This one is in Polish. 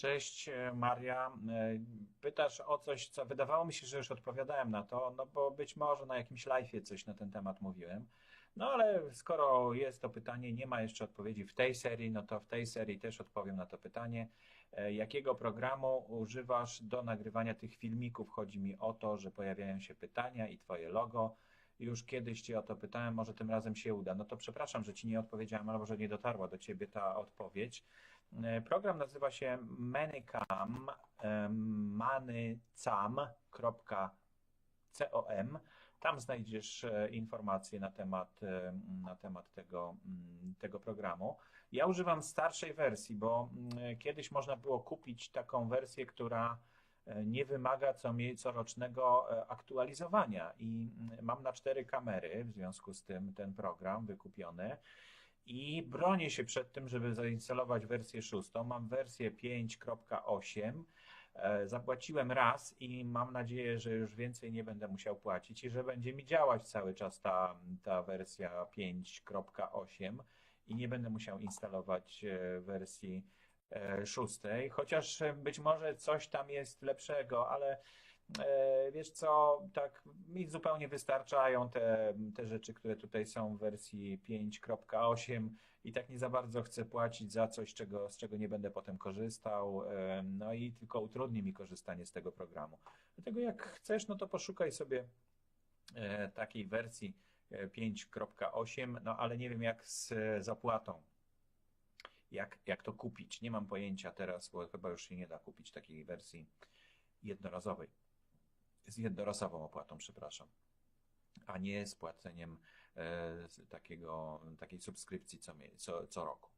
Cześć e, Maria. E, pytasz o coś, co wydawało mi się, że już odpowiadałem na to, no bo być może na jakimś live'ie coś na ten temat mówiłem. No ale skoro jest to pytanie, nie ma jeszcze odpowiedzi w tej serii, no to w tej serii też odpowiem na to pytanie. E, jakiego programu używasz do nagrywania tych filmików? Chodzi mi o to, że pojawiają się pytania i Twoje logo. Już kiedyś Cię o to pytałem, może tym razem się uda. No to przepraszam, że Ci nie odpowiedziałem, albo że nie dotarła do Ciebie ta odpowiedź. E, program nazywa się Manycam, e, manycam.com. Tam znajdziesz e, informacje na temat, na temat tego, mm, tego programu. Ja używam starszej wersji, bo mm, kiedyś można było kupić taką wersję, która nie wymaga co, corocznego aktualizowania i mm, mam na cztery kamery, w związku z tym ten program wykupiony i bronię się przed tym, żeby zainstalować wersję szóstą. Mam wersję 5.8. E, zapłaciłem raz i mam nadzieję, że już więcej nie będę musiał płacić i że będzie mi działać cały czas ta, ta wersja 5.8 i nie będę musiał instalować e, wersji e, szóstej, chociaż być może coś tam jest lepszego, ale wiesz co, tak mi zupełnie wystarczają te, te rzeczy, które tutaj są w wersji 5.8 i tak nie za bardzo chcę płacić za coś, czego, z czego nie będę potem korzystał, e, no i tylko utrudni mi korzystanie z tego programu. Dlatego jak chcesz, no to poszukaj sobie e, takiej wersji 5.8, no ale nie wiem jak z zapłatą. Jak, jak to kupić? Nie mam pojęcia teraz, bo chyba już się nie da kupić takiej wersji jednorazowej z jednorasową opłatą, przepraszam, a nie z płaceniem e, takiego, takiej subskrypcji co, co, co roku.